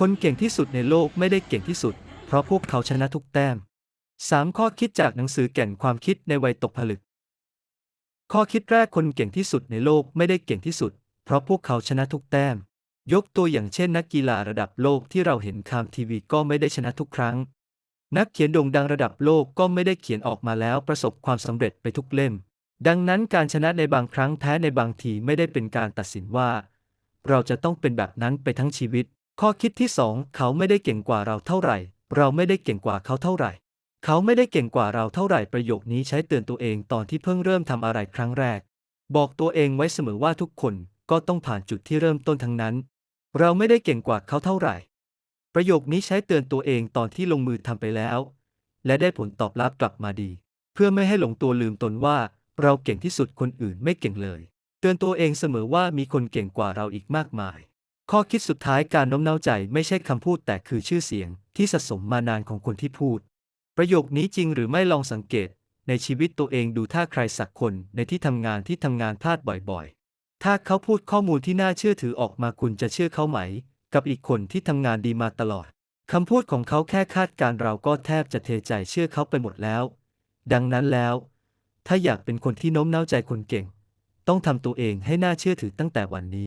คนเก่งที่สุดในโลกไม่ได้เก่งที่สุด เพราะพวกเขาชนะทุกแต้ม 3 ข้อคิดจากหนังสือแก่นความคิดในวัยตกผลึก ข้อคิดแรกคนเก่งที่สุดในโลกไม่ได้เก่งที่สุด เพราะพวกเขาชนะทุกแต้ม ยกตัวอย่างเช่น นักกีฬาระดับโลกที่เราเห็นคามทีวีก็ไม่ได้ชนะทุกครั้ง นักเขียนโด่งดังระดับโลกก็ไม่ได้เขียนออกมาแล้วประสบความสำเร็จไปทุกเล่ม ดังนั้นการชนะในบางครั้งแพ้ในบางทีไม่ได้เป็นการตัดสินว่า เราจะต้องเป็นแบบนั้นไปทั้งชีวิต ข้อคิดที่สองเขาไม่ได้เก่งกว่าเราเท่าไหร่ เราไม่ได้เก่งกว่าเขาเท่าไหร่ เขาไม่ได้เก่งกว่าเราเท่าไหร่ประโยคนี้ใช้เตือนตัวเองตอนที่เพิ่งเริ่มทำอะไรครั้งแรก บอกตัวเองไว้เสมอว่าทุกคนก็ต้องผ่านจุดที่เริ่มต้นทั้งนั้น เราไม่ได้เก่งกว่าเขาเท่าไหร่ ประโยคนี้ใช้เตือนตัวเองตอนที่ลงมือทำไปแล้ว และได้ผลตอบรับกลับมาดี เพื่อไม่ให้หลงตัวลืมตนว่า เราเก่งที่สุดคนอื่นไม่เก่งเลย เตือนตัวเองเสมอว่ามีคนเก่งกว่าเราอีกมากมาย ข้อคิดสุดท้ายการโน้มน้าวใจไม่ใช่คำพูดแต่คือชื่อเสียงที่สะสมมานานของคนที่พูด ประโยคนี้จริงหรือไม่ลองสังเกต ในชีวิตตัวเองดูถ้าใครสักคนในที่ทำงานที่ทำงานพลาดบ่อยๆ ถ้าเขาพูดข้อมูลที่น่าเชื่อถือออกมาคุณจะเชื่อเขาไหม กับอีกคนที่ทำงานดีมาตลอดคำพูดของเขาแค่คาดการเราก็แทบจะเทใจเชื่อเขาไปหมดแล้ว ดังนั้นแล้ว ถ้าอยากเป็นคนที่โน้มน้าวใจคนเก่ง ต้องทำตัวเองให้น่าเชื่อถือตั้งแต่วันนี้